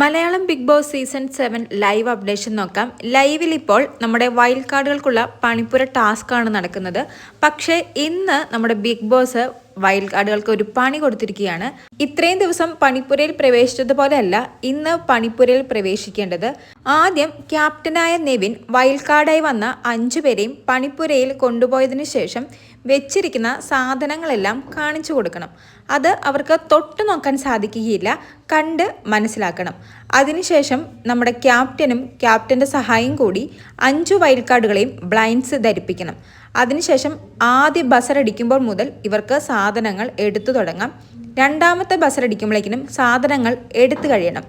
Malayalam Bigg Boss season seven live updation നോക്കാം. ലൈവിൽ ഇപ്പോൾ നമ്മുടെ വൈൽഡ് കാർഡുകൾക്കുള്ള പണിപ്പുര ആണ് നടക്കുന്നത്. പക്ഷേ ഇന്ന് നമ്മുടെ ബിഗ് ബോസ് വൈൽഡ് കാർഡുകൾക്ക് ഒരു പണി കൊടുത്തിരിക്കുകയാണ്. ഇത്രയും ദിവസം പണിപ്പുരയിൽ പ്രവേശിച്ചതുപോലെയല്ല ഇന്ന് പണിപ്പുരയിൽ പ്രവേശിക്കേണ്ടത്. ആദ്യം ക്യാപ്റ്റനായ നെവിൻ വൈൽഡ് കാർഡായി വന്ന അഞ്ചു പേരെയും പണിപ്പുരയിൽ കൊണ്ടുപോയതിനു ശേഷം വെച്ചിരിക്കുന്ന സാധനങ്ങളെല്ലാം കാണിച്ചു കൊടുക്കണം. അത് അവർക്ക് തൊട്ടു നോക്കാൻ സാധിക്കുകയില്ല കണ്ട് മനസ്സിലാക്കണം. അതിനുശേഷം നമ്മുടെ ക്യാപ്റ്റനും ക്യാപ്റ്റന്റെ സഹായം കൂടി അഞ്ചു വൈൽഡ് ബ്ലൈൻഡ്സ് ധരിപ്പിക്കണം. അതിനുശേഷം ആദ്യ ബസറടിക്കുമ്പോൾ മുതൽ ഇവർക്ക് സാധനങ്ങൾ എടുത്തു തുടങ്ങാം. രണ്ടാമത്തെ ബസറടിക്കുമ്പോഴേക്കിനും സാധനങ്ങൾ എടുത്തു കഴിയണം.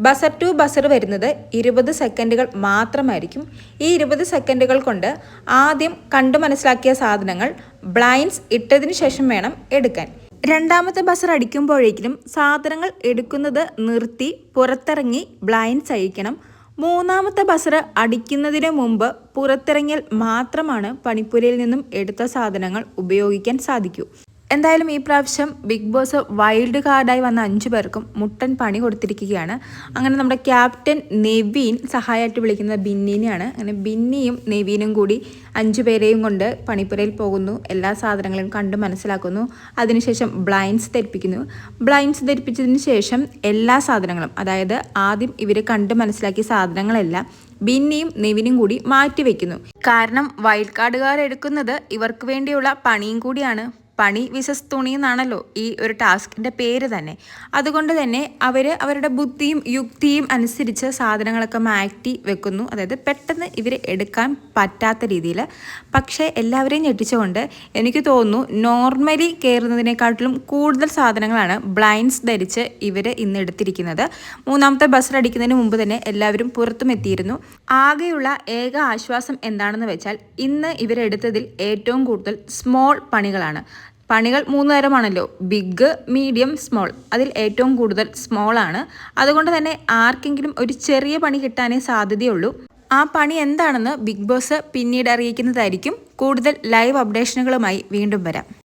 ബസർ ടു ബസർ വരുന്നത് ഇരുപത് സെക്കൻഡുകൾ മാത്രമായിരിക്കും. ഈ ഇരുപത് സെക്കൻഡുകൾ കൊണ്ട് ആദ്യം കണ്ടു മനസ്സിലാക്കിയ സാധനങ്ങൾ ബ്ലൈൻഡ്സ് ഇട്ടതിന് ശേഷം വേണം എടുക്കാൻ. രണ്ടാമത്തെ ബസർ അടിക്കുമ്പോഴേക്കും സാധനങ്ങൾ എടുക്കുന്നത് നിർത്തി പുറത്തിറങ്ങി ബ്ലൈൻഡ്സ് അഴിക്കണം. മൂന്നാമത്തെ ബസറ് അടിക്കുന്നതിന് മുമ്പ് പുറത്തിറങ്ങിയാൽ മാത്രമാണ് പണിപ്പുരയിൽ നിന്നും എടുത്ത സാധനങ്ങൾ ഉപയോഗിക്കാൻ സാധിക്കൂ. എന്തായാലും ഈ പ്രാവശ്യം ബിഗ് ബോസ് വൈൽഡ് കാർഡായി വന്ന അഞ്ചു പേർക്കും മുട്ടൻ പണി കൊടുത്തിരിക്കുകയാണ്. അങ്ങനെ നമ്മുടെ ക്യാപ്റ്റൻ നെവീൻ സഹായമായിട്ട് വിളിക്കുന്നത് ബിന്നിനെയാണ്. അങ്ങനെ ബിന്നിയും നെവീനും കൂടി അഞ്ചു പേരെയും കൊണ്ട് പണിപ്പുരയിൽ പോകുന്നു. എല്ലാ സാധനങ്ങളും കണ്ട് മനസ്സിലാക്കുന്നു. അതിനുശേഷം ബ്ലൈൻഡ്സ് ധരിപ്പിക്കുന്നു. ബ്ലൈൻഡ്സ് ധരിപ്പിച്ചതിന് ശേഷം എല്ലാ സാധനങ്ങളും അതായത് ആദ്യം ഇവർ കണ്ട് മനസ്സിലാക്കിയ സാധനങ്ങളെല്ലാം ബിന്നിയും നെവിനും കൂടി മാറ്റിവെക്കുന്നു. കാരണം വൈൽഡ് കാർഡുകാർ എടുക്കുന്നത് ഇവർക്ക് വേണ്ടിയുള്ള പണിയും കൂടിയാണ്. പണി വിസസ് തുണി എന്നാണല്ലോ ഈ ഒരു ടാസ്കിന്റെ പേര് തന്നെ. അതുകൊണ്ട് തന്നെ അവർ അവരുടെ ബുദ്ധിയും യുക്തിയും അനുസരിച്ച് സാധനങ്ങളൊക്കെ മാറ്റി വെക്കുന്നു. അതായത് പെട്ടെന്ന് ഇവർ എടുക്കാൻ പറ്റാത്ത രീതിയിൽ. പക്ഷേ എല്ലാവരെയും ഞെട്ടിച്ചുകൊണ്ട് എനിക്ക് തോന്നുന്നു നോർമലി കയറുന്നതിനെക്കാട്ടിലും കൂടുതൽ സാധനങ്ങളാണ് ബ്ലൈൻഡ്സ് ധരിച്ച് ഇവർ ഇന്ന് എടുത്തിരിക്കുന്നത്. മൂന്നാമത്തെ ബസ് അടിക്കുന്നതിന് മുമ്പ് തന്നെ എല്ലാവരും പുറത്തും എത്തിയിരുന്നു. ആകെയുള്ള ഏക ആശ്വാസം എന്താണെന്ന് വെച്ചാൽ ഇന്ന് ഇവരെടുത്തതിൽ ഏറ്റവും കൂടുതൽ സ്മോൾ പണികളാണ്. പണികൾ മൂന്ന് തരമാണല്ലോ ബിഗ് മീഡിയം സ്മോൾ. അതിൽ ഏറ്റവും കൂടുതൽ സ്മോൾ ആണ്. അതുകൊണ്ട് തന്നെ ആർക്കെങ്കിലും ഒരു ചെറിയ പണി കിട്ടാനേ സാധ്യതയുള്ളൂ. ആ പണി എന്താണെന്ന് ബിഗ് ബോസ് പിന്നീട് അറിയിക്കുന്നതായിരിക്കും. കൂടുതൽ ലൈവ് അപ്ഡേഷനുകളുമായി വീണ്ടും വരാം.